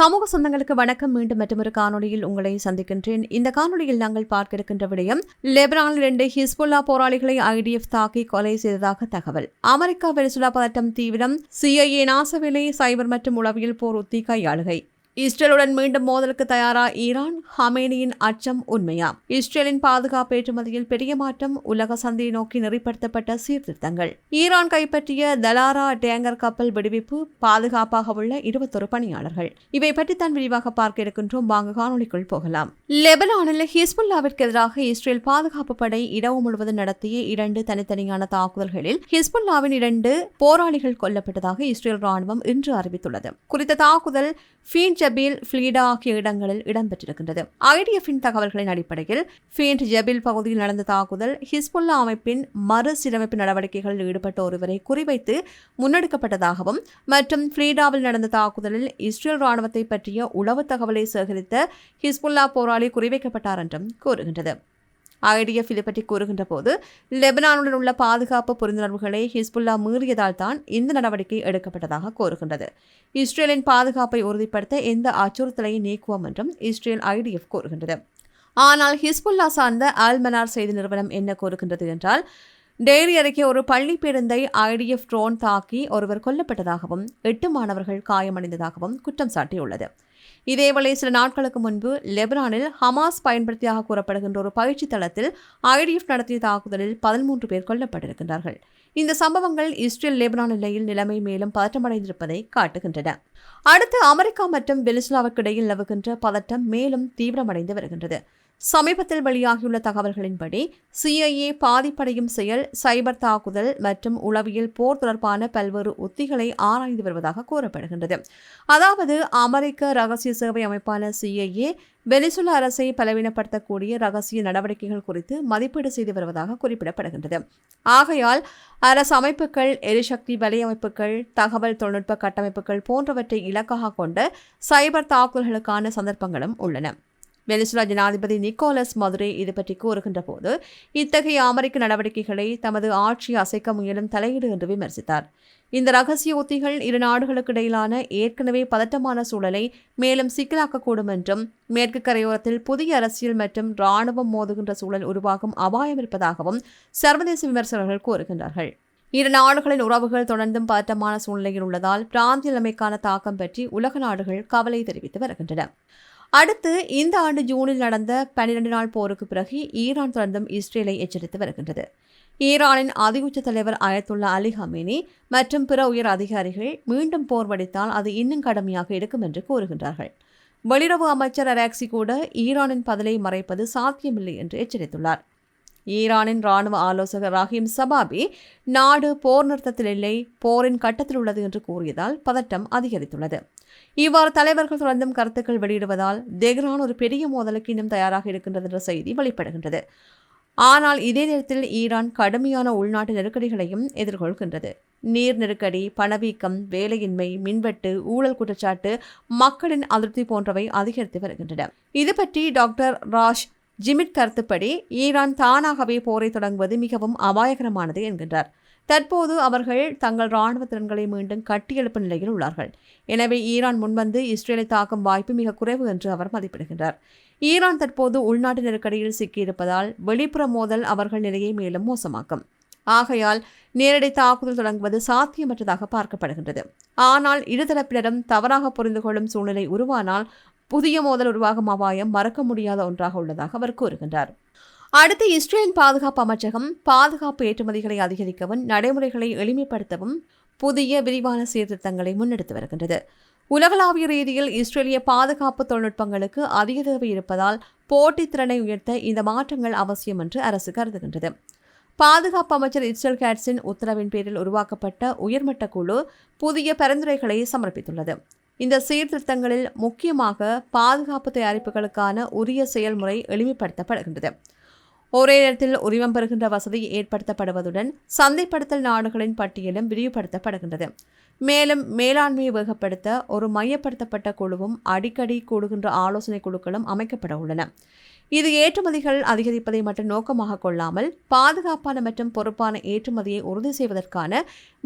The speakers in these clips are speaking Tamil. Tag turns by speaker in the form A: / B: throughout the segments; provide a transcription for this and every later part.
A: சமூக சொந்தங்களுக்கு வணக்கம். மீண்டும் மற்றொரு காணொளியில் உங்களை சந்திக்கின்றேன். இந்த காணொலியில் நாங்கள் பார்க்க இருக்கின்ற விடயம் லெபனானில் இரண்டு ஹிஸ்புல்லா போராளிகளை ஐடிஎஃப் தாக்கி கொலை செய்ததாக தகவல். அமெரிக்கா வெனிசுலா பதட்டம் தீவிரம் சிஐஏ நாசவிலை சைபர் மற்றும் உளவியல் போர் உத்தி கையாளுகை இஸ்ரேலுடன் மீண்டும் மோதலுக்கு தயாரா ஈரான்? ஹமேனியின் அச்சம் உண்மையா? இஸ்ரேலின் பாதுகாப்பு ஏற்றுமதியில் பெரிய மாற்றம் உலக சந்தையை நோக்கி நெறிப்படுத்தப்பட்ட சீர்திருத்தங்கள். ஈரான் கைப்பற்றிய தலாரா டேங்கர் கப்பல் விடுவிப்பு பாதுகாப்பாக உள்ள இருபத்தொரு பணியாளர்கள். இவை பற்றி தான் விரிவாக பார்க்க இருக்கின்றோம். வாங்க காணொலிக்குள் போகலாம். லெபனானில் ஹிஸ்புல்லாவிற்கு எதிராக இஸ்ரேல் பாதுகாப்பு படை இடவு முழுவதும் நடத்திய இரண்டு தனித்தனியான தாக்குதல்களில் ஹிஸ்புல்லாவின் இரண்டு போராளிகள் கொல்லப்பட்டதாக இஸ்ரேல் ராணுவம் இன்று அறிவித்துள்ளது. குறித்த தாக்குதல் ஃபீன் ஜபில் ஃபிளீடா ஆகிய இடங்களில் இடம்பெற்றிருக்கின்றது. ஐடிஎஃபின் தகவல்களின் அடிப்படையில் ஃபீன்ட் ஜபில் பகுதியில் நடந்த தாக்குதல் ஹிஸ்புல்லா அமைப்பின் மறுசீரமைப்பு நடவடிக்கைகளில் ஈடுபட்ட ஒருவரை குறிவைத்து முன்னெடுக்கப்பட்டதாகவும் மற்றும் ஃபிளீடாவில் நடந்த தாக்குதலில் இஸ்ரேல் ராணுவத்தை பற்றிய உளவு தகவலை சேகரித்த ஹிஸ்புல்லா போராளி குறிவைக்கப்பட்டார் என்றும் கூறுகின்றது. ஐடிஎஃப் இது பற்றி கூறுகின்ற போது லெபனானுடன் உள்ள பாதுகாப்பு புரிந்துணர்வுகளை ஹிஸ்புல்லா மீறியதால் தான் இந்த நடவடிக்கை எடுக்கப்பட்டதாக கூறுகின்றது. இஸ்ரேலின் பாதுகாப்பை உறுதிப்படுத்த எந்த அச்சுறுத்தலையும் நீக்குவோம் என்றும் இஸ்ரேல் ஐடிஎஃப் கூறுகின்றது. ஆனால் ஹிஸ்புல்லா சார்ந்த ஆல்மனார் செய்தி நிறுவனம் என்ன கூறுகின்றது என்றால் டெய்ரி அருகே ஒரு பள்ளி பேருந்தை ஐடிஎஃப் ட்ரோன் தாக்கி ஒருவர் கொல்லப்பட்டதாகவும் எட்டு மாணவர்கள் காயமடைந்ததாகவும் குற்றம் சாட்டியுள்ளது. இதேவேளை சில நாட்களுக்கு முன்பு லெபனானில் ஹமாஸ் பயன்படுத்தியாக கூறப்படுகின்ற ஒரு பயிற்சி தளத்தில் ஐடிஎஃப் நடத்திய தாக்குதலில் பதிமூன்று பேர் கொல்லப்பட்டிருக்கின்றார்கள். இந்த சம்பவங்கள் இஸ்ரேல் லெபனான் நிலையில் நிலைமை மேலும் பதற்றமடைந்திருப்பதை காட்டுகின்றன. அடுத்து அமெரிக்கா மற்றும் வெனிசுலாவுக்கு இடையில் நிலவுகின்ற பதட்டம் மேலும் தீவிரமடைந்து வருகின்றது. சமீபத்தில் வெளியாகியுள்ள தகவல்களின்படி சிஐஏ பாதிப்படையும் செயல் சைபர் தாக்குதல் மற்றும் உளவியல் போர் தொடர்பான பல்வேறு உத்திகளை ஆராய்ந்து வருவதாக கூறப்படுகின்றது. அதாவது அமெரிக்க ரகசிய சேவை அமைப்பான சிஐஏ வெனிசுலா அரசை பலவீனப்படுத்தக்கூடிய ரகசிய நடவடிக்கைகள் குறித்து மதிப்பீடு செய்து வருவதாக குறிப்பிடப்படுகின்றது. ஆகையால் அரசு அமைப்புகள் எரிசக்தி வலையமைப்புகள் தகவல் தொழில்நுட்ப கட்டமைப்புகள் போன்றவற்றை இலக்காக கொண்ட சைபர் தாக்குதல்களுக்கான சந்தர்ப்பங்களும் உள்ளன. வெனிசுலா ஜனாதிபதி நிக்கோலஸ் மதுரை இது பற்றி கூறுகின்ற போது இத்தகைய அமெரிக்க நடவடிக்கைகளை தமது ஆட்சி அசைக்க முயலும் தலையீடு என்று விமர்சித்தார். இந்த ரகசிய உத்திகள் இரு நாடுகளுக்கு இடையிலான ஏற்கனவே பதட்டமான சூழலை மேலும் சிக்கலாக்கக்கூடும் என்றும் மேற்கு கரையோரத்தில் புதிய அரசியல் மற்றும் ராணுவம் மோதுகின்ற சூழல் உருவாகும் அபாயம் இருப்பதாகவும் சர்வதேச விமர்சகர்கள் கூறுகின்றார்கள். இரு நாடுகளின் உறவுகள் தொடர்ந்தும் பதட்டமான சூழ்நிலையில் உள்ளதால் பிராந்திய நிலைமைக்கான தாக்கம் பற்றி உலக நாடுகள் கவலை தெரிவித்து வருகின்றன. அடுத்து இந்த ஆண்டு ஜூனில் நடந்த பன்னிரண்டு நாள் போருக்கு பிறகு ஈரான் தொடர்ந்தும் இஸ்ரேலை எச்சரித்து வருகின்றது. ஈரானின் அதிகுச்ச தலைவர் அயத்துள்ள அலி ஹமேனி மற்றும் பிற உயர் அதிகாரிகள் மீண்டும் போர் வடித்தால் அது இன்னும் கடுமையாக இருக்கும் என்று கூறுகின்றார்கள். வெளியுறவு அமைச்சர் அராக்சி கூட ஈரானின் பதிலை மறைப்பது சாத்தியமில்லை என்று எச்சரித்துள்ளார். ஈரானின் ராணுவ ஆலோசகர் ராஹிம் சபாபி நாடு போர் நிறுத்தத்தில் இல்லை போரின் கட்டத்தில் உள்ளது என்று கூறியதால் பதட்டம் அதிகரித்துள்ளது. இவ்வாறு தலைவர்கள் தொடர்ந்தும் கருத்துக்கள் வெளியிடுவதால் தெஹ்ரான் ஒரு பெரிய மோதலுக்கு இன்னும் தயாராக இருக்கின்றது என்ற செய்தி வெளிப்படுகின்றது. ஆனால் இதே நேரத்தில் ஈரான் கடுமையான உள்நாட்டு நெருக்கடிகளையும் எதிர்கொள்கின்றது. நீர் நெருக்கடி பணவீக்கம் வேலையின்மை மின்வெட்டு ஊழல் குற்றச்சாட்டு மக்களின் அதிருப்தி போன்றவை அதிகரித்து வருகின்றன. இது பற்றி டாக்டர் ராஷ் ஜிமிட் கருத்துப்படி ஈரான் தானாகவே போரை தொடங்குவது மிகவும் அபாயகரமானது என்கின்றார். தற்போது அவர்கள் தங்கள் இராணுவ திறன்களை மீண்டும் கட்டியெழுப்பும் நிலையில் உள்ளார்கள். எனவே ஈரான் முன்வந்து இஸ்ரேலை தாக்கும் வாய்ப்பு மிக குறைவு என்று அவர் மதிப்பிடுகின்றார். ஈரான் தற்போது உள்நாட்டு நெருக்கடியில் சிக்கியிருப்பதால் வெளிப்புற மோதல் அவர்கள் நிலையை மேலும் மோசமாக்கும். ஆகையால் நேரடி தாக்குதல் தொடங்குவது சாத்தியமற்றதாக பார்க்கப்படுகின்றது. ஆனால் இருதரப்பினரும் தவறாக புரிந்து கொள்ளும் சூழ்நிலை உருவானால் புதிய மோதல் உருவாகும் அபாயம் மறக்க முடியாத ஒன்றாக உள்ளதாக அவர் கூறுகின்றார். அடுத்து இஸ்ரேலின் பாதுகாப்பு அமைச்சகம் பாதுகாப்பு ஏற்றுமதிகளை அதிகரிக்கவும் நடைமுறைகளை எளிமைப்படுத்தவும் புதிய விரிவான சீர்திருத்தங்களை முன்னெடுத்து வருகின்றது. உலகளாவிய ரீதியில் இஸ்ரேலிய பாதுகாப்பு தொழில்நுட்பங்களுக்கு அதிக தேவை இருப்பதால் போட்டித்திறனை உயர்த்த இந்த மாற்றங்கள் அவசியம் என்று அரசு கருதுகின்றது. பாதுகாப்பு அமைச்சர் இஸ்ரேல் கேட்ஸின் உத்தரவின் பேரில் உருவாக்கப்பட்ட உயர்மட்ட குழு புதிய பரிந்துரைகளை சமர்ப்பித்துள்ளது. இந்த சீர்திருத்தங்களில் முக்கியமாக பாதுகாப்பு தயாரிப்புகளுக்கான உரிய செயல்முறை எளிமைப்படுத்தப்படுகின்றது. ஒரே நேரத்தில் உரிமம் பெறுகின்ற வசதி ஏற்படுத்தப்படுவதுடன் சந்தைப்படுத்தல் நாடுகளின் பட்டியலும் விரிவுபடுத்தப்படுகின்றது. மேலும் மேலாண்மையை வேகப்படுத்த ஒரு மையப்படுத்தப்பட்ட குழுவும் அடிக்கடி கூடுகின்ற ஆலோசனை குழுக்களும் அமைக்கப்பட உள்ளன. இது ஏற்றுமதிகள் அதிகரிப்பதை மட்டும் நோக்கமாக கொள்ளாமல் பாதுகாப்பான மற்றும் பொறுப்பான ஏற்றுமதியை உறுதி செய்வதற்கான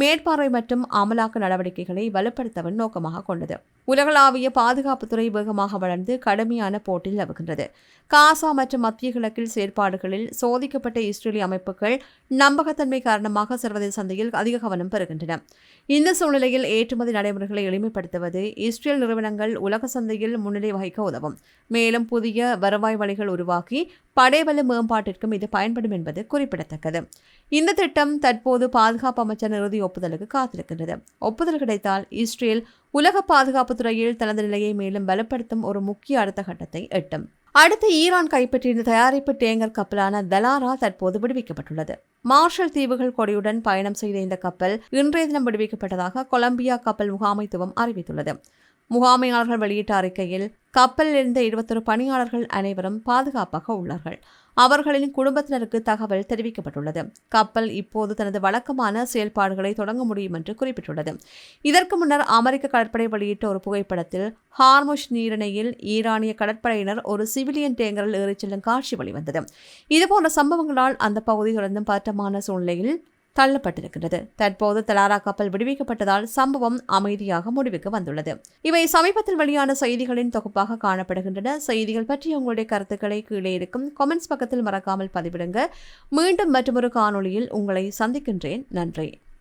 A: மேற்பார்வை மற்றும் அமலாக்க நடவடிக்கைகளை வலுப்படுத்தவும் நோக்கமாக கொண்டது. உலகளாவிய பாதுகாப்புத்துறை வேகமாக வளர்ந்து கடுமையான போட்டியில் நிலவுகின்றது. காசா மற்றும் மத்திய கிழக்கில் செயற்பாடுகளில் சோதிக்கப்பட்ட இஸ்ரேலிய அமைப்புகள் நம்பகத்தன்மை காரணமாக சர்வதேச சந்தையில் அதிக கவனம் பெறுகின்றன. இந்த சூழ்நிலையில் ஏற்றுமதி நடைமுறைகளை எளிமைப்படுத்துவது இஸ்ரேல் நிறுவனங்கள் உலக சந்தையில் முன்னிலை வகிக்க உதவும். மேலும் புதிய வருவாய் வழிகள் உருவாக்கி படைவல மேம்பாட்டிற்கும் இது பயன்படும் என்பது குறிப்பிடத்தக்கது. இந்த திட்டம் தற்போது பாதுகாப்பு அமைச்சர் இறுதி ஒப்புதலுக்கு காத்திருக்கின்றது. ஒப்புதல் கிடைத்தால் இஸ்ரேல் உலக பாதுகாப்பு துறையில் தனது நிலையை மேலும் பலப்படுத்தும் ஒரு முக்கிய அடுத்த கட்டத்தை எட்டும். அடுத்து ஈரான் கைப்பற்றியிருந்த தயாரிப்பு டேங்கர் கப்பலான தலாரா தற்போது விடுவிக்கப்பட்டுள்ளது. மார்ஷல் தீவுகள் கொடியுடன் பயணம் செய்த இந்த கப்பல் இன்றைய தினம் விடுவிக்கப்பட்டதாக கொலம்பியா கப்பல் முகாமைத்துவம் அறிவித்துள்ளது. முகாமையாளர்கள் வெளியிட்ட அறிக்கையில் கப்பலில் இருந்த இருபத்தொரு பணியாளர்கள் அனைவரும் பாதுகாப்பாக உள்ளார்கள். அவர்களின் குடும்பத்தினருக்கு தகவல் தெரிவிக்கப்பட்டுள்ளது. கப்பல் இப்போது தனது வழக்கமான செயல்பாடுகளை தொடங்க முடியும் என்று குறிப்பிட்டுள்ளது. இதற்கு முன்னர் அமெரிக்க கடற்படை வெளியிட்ட ஒரு புகைப்படத்தில் ஹார்முஷ் நீரிணையில் ஈரானிய கடற்படையினர் ஒரு சிவிலியன் டேங்கரில் ஏறிச் செல்லும் காட்சி வெளிவந்தது. இதுபோன்ற சம்பவங்களால் அந்த பகுதி தொடர்ந்தும் பதற்றமான சூழ்நிலையில் தள்ளப்பட்டிருக்கிறது தற்போது தலாரா கப்பல் விடுவிக்கப்பட்டதால் சம்பவம் அமைதியாக முடிவுக்கு வந்துள்ளது. இவை சமீபத்தில் வெளியான செய்திகளின் தொகுப்பாக காணப்படுகின்றன. செய்திகள் பற்றி உங்களுடைய கருத்துக்களை கீழே இருக்கும் கமெண்ட்ஸ் பக்கத்தில் மறக்காமல் பதிவிடுங்க. மீண்டும் மற்றொரு காணொளியில் உங்களை சந்திக்கின்றேன். நன்றி.